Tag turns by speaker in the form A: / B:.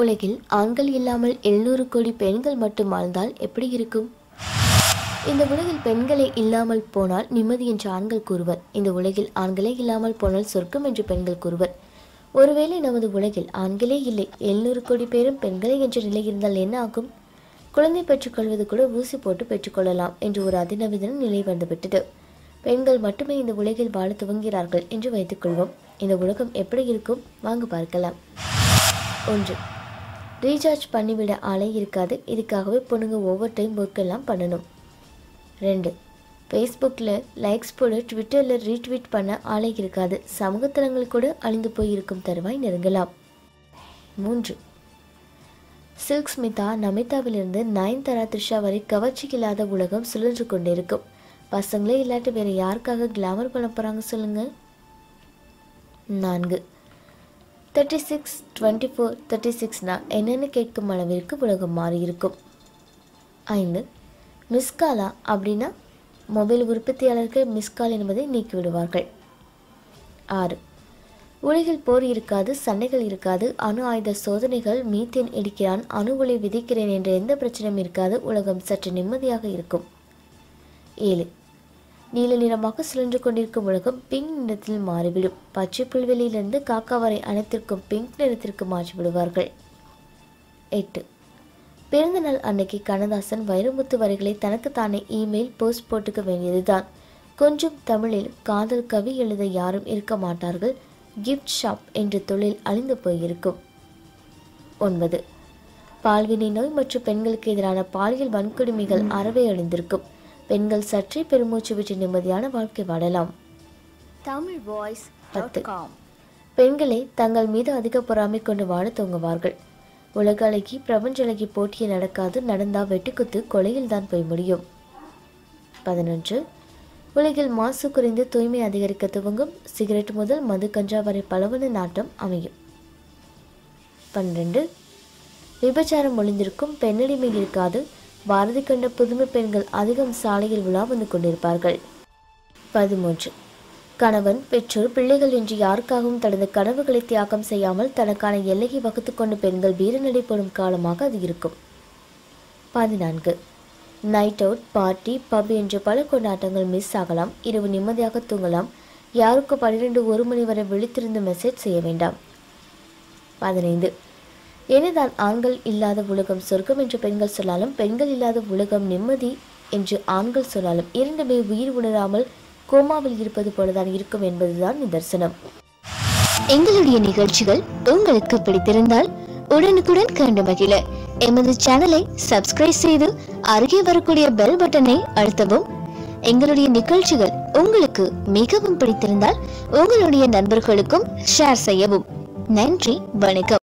A: உலகில் ஆண்கள் இல்லாமல் எழுநூறு கோடி பெண்கள் மட்டும் வாழ்ந்தால் எப்படி இருக்கும்? இந்த உலகில் பெண்களே இல்லாமல் போனால் நிம்மதி என்று ஆண்கள் கூறுவர். இந்த உலகில் ஆண்களே இல்லாமல் போனால் சொர்க்கம் என்று பெண்கள் கூறுவர். ஒருவேளை நமது உலகில் ஆண்களே இல்லை எழுநூறு கோடி பேரும் பெண்களே என்ற நிலை இருந்தால் என்ன ஆகும்? குழந்தை பெற்றுக்கொள்வது கூட ஊசி போட்டு பெற்றுக்கொள்ளலாம் என்று ஒரு அதிநவீன நிலை வந்துவிட்டது. பெண்கள் மட்டுமே இந்த உலகில் வாழ துவங்கிறார்கள் என்று வைத்துக்கொள்வோம் இந்த உலகம் எப்படி இருக்கும்? வாங்க பார்க்கலாம். ஒன்று ரீசார்ஜ் பண்ணிவிட ஆளே இருக்காது. இதுக்காகவே பொண்ணுங்க ஒவ்வொரு டைம் ஒர்க்கெல்லாம் பண்ணணும். ரெண்டு ஃபேஸ்புக்கில் லைக்ஸ் போட ட்விட்டரில் ரீட்வீட் பண்ண ஆளே இருக்காது. சமூகத்தலங்கள் கூட அழிந்து போயிருக்கும் தருவாய் நெருங்கலாம். மூன்று சில்க் ஸ்மிதா நமிதாவிலிருந்து நயன்தாரா த்ரிஷா வரை கவர்ச்சிக்கு இல்லாத உலகம் சுழன்று கொண்டிருக்கும். பசங்களே இல்லாட்டி வேறு யாருக்காக கிளாமர் பண்ண போகிறாங்க சொல்லுங்கள் நான்கு thirty six twenty four thirty சிக்ஸ்னால் என்னென்னு கேட்கும் அளவிற்கு உலகம் மாறியிருக்கும். ஐந்து மிஸ்காலா அப்படின்னா மொபைல் உற்பத்தியாளர்கள் மிஸ்கால் என்பதை நீக்கிவிடுவார்கள். ஆறு உலகில் போர் இருக்காது சண்டைகள் இருக்காது அணு ஆயுத சோதனைகள் மீத்தேன் இடிக்கிறான் அணு ஒளி விதிக்கிறேன் என்ற எந்த பிரச்சனையும் இருக்காது உலகம் சற்று நிம்மதியாக இருக்கும். ஏழு நீல நிறமாக சுழன்று கொண்டிருக்கும் உலகம் பிங்க் நிறத்தில் மாறிவிடும். பச்சை புல்வெளியிலிருந்து காக்கா வரை அனைத்திற்கும் பிங்க் நிறத்திற்கு மாற்றிவிடுவார்கள். எட்டு. பிறந்த நாள் அன்னைக்கு கண்ணதாசன் வைரமுத்து வரிகளை தனக்குத்தானே இமெயில் போஸ்ட் போட்டுக்க வேண்டியதுதான். கொஞ்சம் தமிழில் காதல் கவி எழுத யாரும் இருக்க மாட்டார்கள். கிஃப்ட் ஷாப் என்ற தொழில் அழிந்து போயிருக்கும். ஒன்பது. பால்வினை நோய் மற்றும் பெண்களுக்கு எதிரான பாலியல் வன்கொடுமைகள் அறவே அழிந்திருக்கும். பெண்கள் சற்றே பெருமூச்சு விட்டு நிம்மதியான வாழ்க்கை வாழலாம்.
B: தமிழ் வாய்ஸ்
A: பத்து. பெண்களை தங்கள் மீது அதிக பொறாமை கொண்டு வாழ தூங்குவார்கள் உலக அழகி பிரபஞ்ச அழகி போட்டியே நடக்காது நடந்தா வெட்டுக்குத்து கொலையில் தான் போய் முடியும். பதினொன்று. உலகில் மாசு குறைந்து தூய்மை அதிகரிக்க துவங்கும் சிகரெட் முதல் மது கஞ்சா வரை பலவன நாட்டம் அமையும். பன்னிரண்டு. விபச்சாரம் ஒளிந்திருக்கும் பெண்ணடிமை இருக்காது பாரதி கண்ட புதுமை பெண்கள் அதிகம் சாலையில் உலா வந்து கொண்டிருப்பார்கள். பதிமூன்று. கணவன் பெற்றோர் பிள்ளைகள் என்று யாருக்காகவும் தனது கனவுகளை தியாகம் செய்யாமல் தனக்கான எல்லையை வகுத்து கொண்டு பெண்கள் வீரநடை போடும் காலமாக அது இருக்கும். பதினான்கு. நைட் அவுட் பார்ட்டி பப் என்று பல கொண்டாட்டங்கள் மிஸ் ஆகலாம். இரவு நிம்மதியாக தூங்கலாம். யாருக்கு பன்னிரெண்டு ஒரு மணி வரை விழித்திருந்து மெசேஜ் செய்ய வேண்டாம். பதினைந்து. என்னதான் ஆண்கள் இல்லாத உலகம் சொர்க்கம் என்று பெண்கள் சொன்னாலும் பெண்கள் இல்லாத உலகம் நிம்மதி என்று ஆண்கள் சொன்னாலும் இரண்டுமே உயிர் உணராமல் கோமாவில் இருப்பது போலதான் இருக்கும் என்பதுதான் நிதர்சனம்.
B: எங்களுடைய நிகழ்ச்சிகள் உங்களுக்கு பிடித்திருந்தால் உடனுக்குடன் கண்டு மகிழ. எமது சேனலை சப்ஸ்கிரைப் செய்து அருகே வரக்கூடிய பெல் பட்டனை அழுத்தவும். எங்களுடைய நிகழ்ச்சிகள் உங்களுக்கு மிகவும் பிடித்திருந்தால் உங்களுடைய நண்பர்களுக்கும் ஷேர் செய்யவும். நன்றி வணக்கம்.